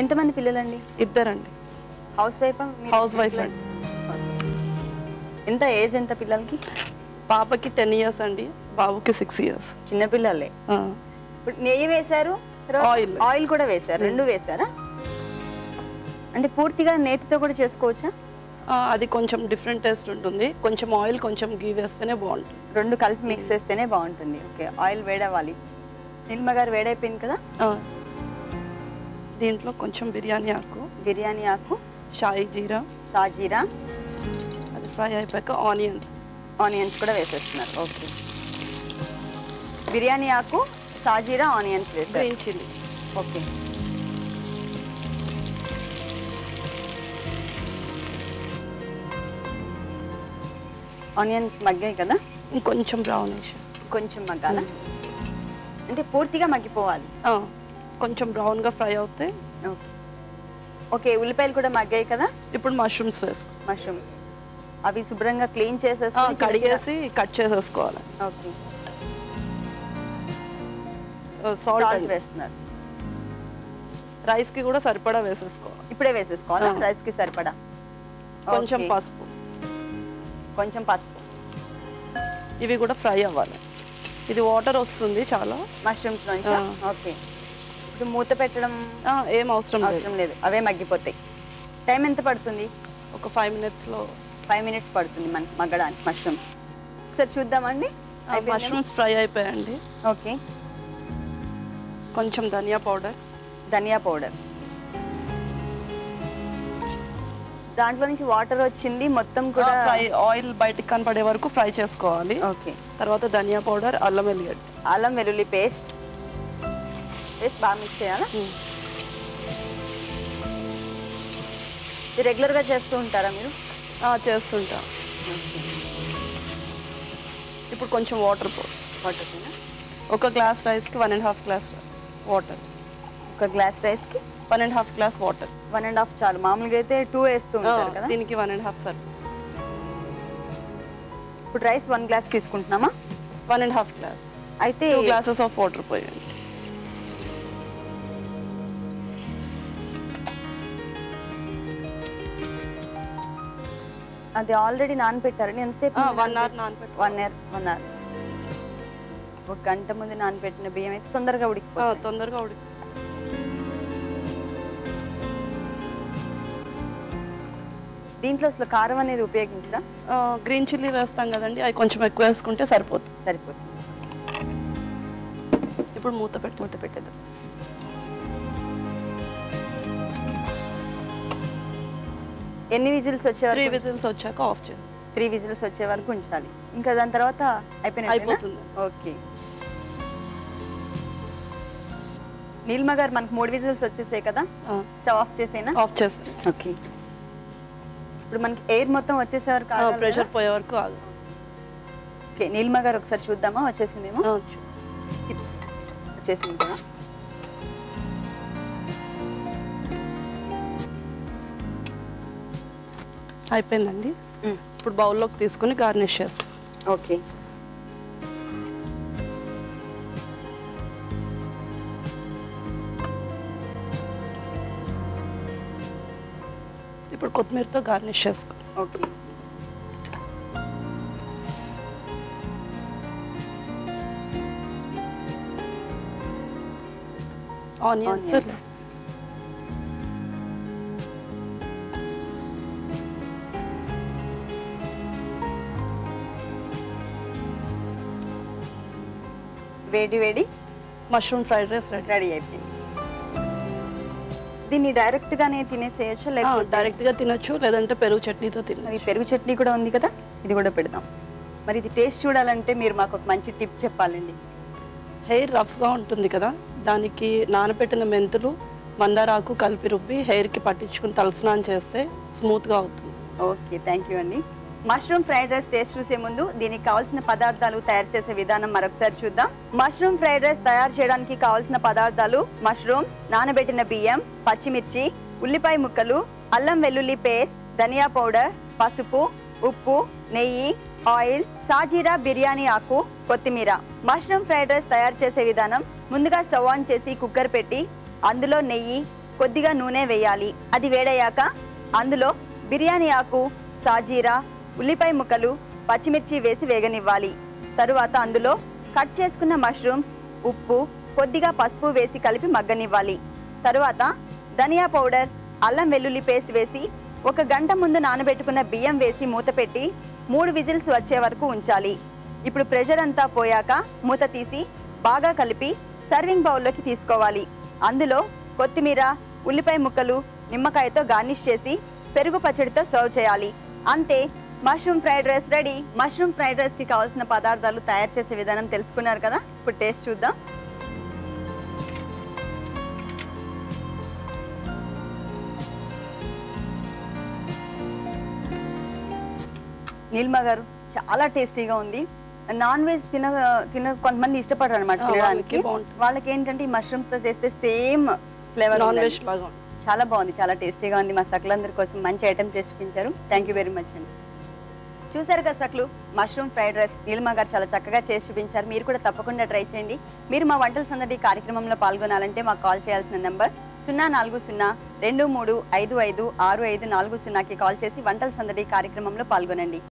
ఎంతమంది పిల్లలండి? ఇద్దరండి. హౌస్ వైఫ్ హౌస్ వైఫ్ అండి. ఎంత ఏజ్ ఎంత పిల్లలకి? పాపకి టెన్ ఇయర్స్ అండి బాబుకి సిక్స్ ఇయర్స్ చిన్న పిల్లలే. ఇప్పుడు నెయ్యి వేశారు Oil. ఆయిల్ కూడా వేశారు రెండు వేశారా? అంటే పూర్తిగా నేతితో కూడా చేసుకోవచ్చా? అది కొంచెం డిఫరెంట్ టేస్ట్ ఉంటుంది. కొంచెం ఆయిల్ కొంచెం గీ వేస్తేనే బాగుంటుంది. రెండు కలిపి మిక్స్ చేస్తేనే బాగుంటుంది. Okay oil వేడవ్వాలి. నిల్మ గారు వేడైపోయింది కదా. దీంట్లో కొంచెం బిర్యానీ ఆకు బిర్యానీ ఆకు షాయి జీరా సాజీరా అది ఫ్రై అయిపోయాక ఆనియన్స్. ఆనియన్స్ కూడా వేసేస్తున్నారు. ఓకే. బిర్యానీ ఆకు సాజీరా ఆనియన్స్ వేస్తారు గ్రీన్ చిల్లీ. ఓకే. ఆనియన్స్ మగ్గాయి కదా? ఇంకొంచెం బ్రౌనిష్ కొంచెం మగ్గాల? అంటే పూర్తిగా మగ్గిపోవాలి. కొంచెం బ్రౌన్గా ఫ్రై అవుతే ఓకే. ఓకే ఉల్లిపాయలు కూడా మగ్గాయి కదా? ఇప్పుడు మష్రూమ్స్ వేసుకో. మష్రూమ్స్ అవి శుభ్రంగా క్లీన్ చేసేసి కడిగేసి కట్ చేసేసుకోవాలి. ఓకే. సాల్ట్ వేస్తున్నారు. రైస్కి కూడా సరిపడా వేసేసుకోవాలి. ఇప్పుడే వేసేసుకోవాలా? ఆ. రైస్కి సరిపడా? కొంచెం. పసుపు. కొంచెం పసుపు. ఇవి కూడా ఫ్రై అవ్వాలి. ఇది వాటర్ వస్తుంది చాలా. మష్రూమ్స్ నుంచి. ఓకే. మూత పెట్టడం ఏం అవసరం అవసరం లేదు. అవే మగ్గిపోతాయి. టైం ఎంత పడుతుంది? ఒక ఫైవ్ మినిట్స్లో. ఫైవ్ మినిట్స్ పడుతుంది మనకి మగ్గడానికి మష్రూమ్స్ ఒకసారి చూద్దామండి? మష్రూమ్స్ ఫ్రై అయిపోయాయండి. ఓకే. కొంచెం ధనియా పౌడర్. ధనియా పౌడర్. దాంట్లో నుంచి వాటర్ వచ్చింది. మొత్తం కూడా ఫ్రై ఆయిల్ బయటికి కనపడే వరకు ఫ్రై చేసుకోవాలి. ఓకే. తర్వాత ధనియా పౌడర్ అల్లం వెల్లిగడ్డ. అల్లం వెల్లుల్లి పేస్ట్. పేస్ట్ బాగా మిక్స్ చేయాలా? రెగ్యులర్గా చేస్తూ ఉంటారా మీరు? చేస్తుంటా ఇప్పుడు కొంచెం వాటర్ పో వాటర్ ఒక గ్లాస్ రైస్కి one and half glass water ఒక గ్లాస్ రైస్కి one and half glass water one and half చాలు. మామూలుగా అయితే టూ వేస్తూ ఉంటారు కదా? దీనికి వన్ అండ్ హాఫ్ సార్ ఇప్పుడు రైస్ వన్ గ్లాస్ తీసుకుంటున్నామా? వన్ అండ్ హాఫ్ గ్లాస్ అయితే గ్లాసెస్ ఆఫ్ వాటర్ పోయండి. అది ఆల్రెడీ నానబెట్టారని ఎంతసేపు వన్ అవర్ నానబెట్టి వన్ ఇయర్ వన్ అవర్ ఒక గంట ముందు నానబెట్టిన బియ్యం అయితే తొందరగా ఉడికిపోతుంది. తొందరగా ఉడికి దీంట్లో అసలు కారం అనేది ఉపయోగించరా? గ్రీన్ చిల్లీ వేస్తాం కదండి అవి కొంచెం ఎక్కువ వేసుకుంటే సరిపోతుంది. సరిపోతుంది. ఇప్పుడు మూత పెట్టి మూత పెట్టేద్దాం. ఎన్ని విజిల్స్ వచ్చే త్రీ విజిల్స్ వచ్చాక ఆఫ్ చేయాలి త్రీ విజిల్స్ వచ్చే వరకు ఉంచాలి. ఇంకా దాని తర్వాత అయిపోయిన అయిపోతుంది. ఓకే. నీల్మ గారు మనకు మూడు విజిల్స్ వచ్చేసాయి కదా? స్టవ్ ఆఫ్ చేసేనా? ఆఫ్ చేస్తాం ఓకే. ఇప్పుడు మనకి ఎయిర్ మొత్తం వచ్చేసే వరకు కదా? ప్రెషర్ పోయే వరకు ఆగు ఓకే నీల్మ గారు ఒకసారి చూద్దామా? వచ్చేసిందేమో? వచ్చేసింది కదా? అయిపోయిందండి. ఇప్పుడు బౌల్లోకి తీసుకుని గార్నిష్ చేస్తాం. ఓకే. ఇప్పుడు కొత్తిమీరతో గార్నిష్ చేసుకో. ఓకే. ఆనియన్స్. వేడి వేడి mushroom fried rice ready ready అయిపోయింది. దీన్ని డైరెక్ట్ గానే తినేసేయచ్చు? లేకపోతే డైరెక్ట్గా తినొచ్చు లేదంటే పెరుగు చట్నీతో తిన మరి పెరుగు చట్నీ కూడా ఉంది కదా ఇది కూడా పెడదాం. మరి ఇది టేస్ట్ చూడాలంటే మీరు మాకు ఒక మంచి టిప్ చెప్పాలండి. హెయిర్ రఫ్గా ఉంటుంది కదా దానికి నానబెట్టిన మెంతులు మందారాకు కలిపి రుబ్బి హెయిర్కి పట్టించుకుని తలస్నానం చేస్తే స్మూత్గా అవుతుంది. ఓకే థ్యాంక్ యూ అండి. మష్రూమ్ ఫ్రైడ్ రైస్ టేస్ట్ చూసే ముందు దీనికి కావాల్సిన పదార్థాలు తయారు చేసే విధానం మరొకసారి చూద్దాం. మష్రూమ్ ఫ్రైడ్ రైస్ తయారు చేయడానికి కావాల్సిన పదార్థాలు మష్రూమ్స్ నానబెట్టిన బియ్యం పచ్చిమిర్చి ఉల్లిపాయ ముక్కలు అల్లం వెల్లుల్లి పేస్ట్ ధనియా పౌడర్ పసుపు ఉప్పు నెయ్యి ఆయిల్ సాజీరా బిర్యానీ ఆకు కొత్తిమీర. మష్రూమ్ ఫ్రైడ్ రైస్ తయారు చేసే విధానం ముందుగా స్టవ్ ఆన్ చేసి కుక్కర్ పెట్టి అందులో నెయ్యి కొద్దిగా నూనె వేయాలి. అది వేడయ్యాక అందులో బిర్యానీ ఆకు సాజీరా ఉల్లిపాయ ముక్కలు పచ్చిమిర్చి వేసి వేగనివ్వాలి. తరువాత అందులో కట్ చేసుకున్న మష్రూమ్స్ ఉప్పు కొద్దిగా పసుపు వేసి కలిపి మగ్గనివ్వాలి. తరువాత ధనియా పౌడర్ అల్లం వెల్లుల్లి పేస్ట్ వేసి ఒక గంట ముందు నానబెట్టుకున్న బియ్యం వేసి మూత పెట్టి మూడు విజిల్స్ వచ్చే వరకు ఉంచాలి. ఇప్పుడు ప్రెషర్ అంతా పోయాక మూత తీసి బాగా కలిపి సర్వింగ్ బౌల్లోకి తీసుకోవాలి. అందులో కొత్తిమీర ఉల్లిపాయ ముక్కలు నిమ్మకాయతో గార్నిష్ చేసి పెరుగు పచ్చడితో సర్వ్ చేయాలి. అంతే mushroom fried rice ready. Mushroom fried రైస్కి కావాల్సిన పదార్థాలు తయారు చేసే విధానం తెలుసుకున్నారు కదా? ఇప్పుడు టేస్ట్ చూద్దాం. నీల్మ గారు చాలా టేస్టీగా ఉంది. నాన్ వెజ్ తిన తిన కొంతమంది ఇష్టపడరు అనమాట తినడానికి. వాళ్ళకి ఏంటంటే ఈ మష్రూమ్స్తో చేస్తే సేమ్ ఫ్లేవర్. చాలా బాగుంది చాలా టేస్టీగా ఉంది. మా సకులందరి కోసం మంచి ఐటమ్ చేసి చూపించారు. థ్యాంక్ యూ వెరీ మచ్ అండి. చూసారు కదా సక్లు? మష్రూమ్ ఫ్రైడ్ రైస్ నీలిమా గారు చాలా చక్కగా చేసి చూపించారు. మీరు కూడా తప్పకుండా ట్రై చేయండి. మీరు మా వంటల సందడి కార్యక్రమంలో పాల్గొనాలంటే మాకు కాల్ చేయాల్సిన నెంబర్ సున్నా నాలుగు సున్నా రెండు మూడు ఐదు ఐదు ఆరు ఐదు నాలుగు సున్నాకి కాల్ చేసి వంటల సందడి కార్యక్రమంలో పాల్గొనండి.